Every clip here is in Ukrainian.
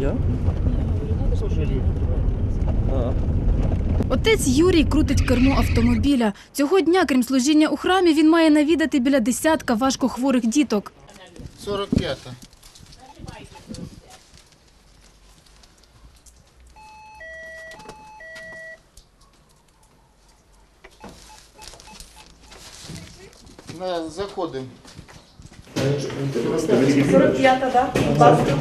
Я? А. Отець Юрій крутить кермо автомобіля. Цього дня, крім служіння у храмі, він має навідати біля десятка важкохворих діток. 45. На, заходимо. 45-та, да? Будь ласка.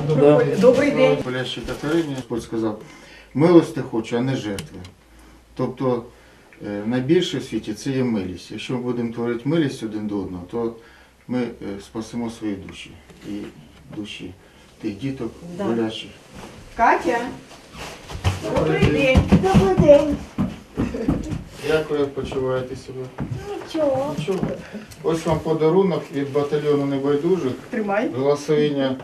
Добрий день. Болящій Катерині Господь сказав, милости хочу, а не жертви. Тобто е, найбільше в світі це є милість. Якщо ми будемо творити милість один до одного, то ми е, спасемо свої душі і душі тих діток Да. болящих. Катя. Добрий день. Як ви почуваєте себе? Нічого. Нічого. Ось вам подарунок від батальйону небайдужих. Тримай. Благословення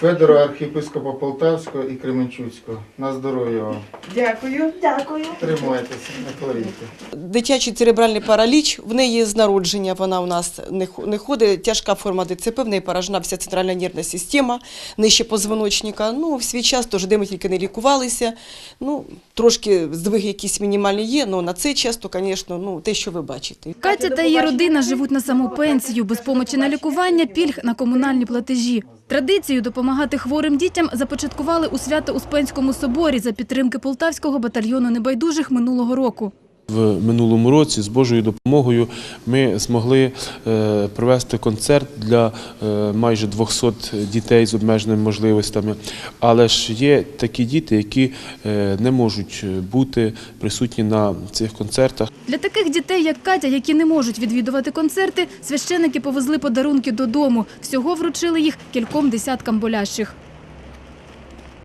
Федора, архієпископа Полтавського і Кременчуцького. На здоров'я вам. Дякую. Дякую. Тримайтеся, не хворійте. Дитячий церебральний параліч, в неї з народження вона у нас не, ходить, тяжка форма ДЦП, в неї поражена вся центральна нервна система, нижче позвоночника. Ну, в свій час теж де ми тільки не лікувалися. Ну, трошки здвиги якісь мінімальні є, але на цей час, то, звісно, ну, те, що ви бачите. Катя та її родина живуть на саму пенсію, без помочі на лікування, пільг на комунальні платежі. Традицію допомагати хворим дітям започаткували у Свято-Успенському соборі за підтримки Полтавського батальйону небайдужих минулого року. В минулому році з Божою допомогою ми змогли е, провести концерт для е, майже 200 дітей з обмеженими можливостями. Але ж є такі діти, які е, не можуть бути присутні на цих концертах. Для таких дітей, як Катя, які не можуть відвідувати концерти, священики повезли подарунки додому. Всього вручили їх кільком десяткам болящих.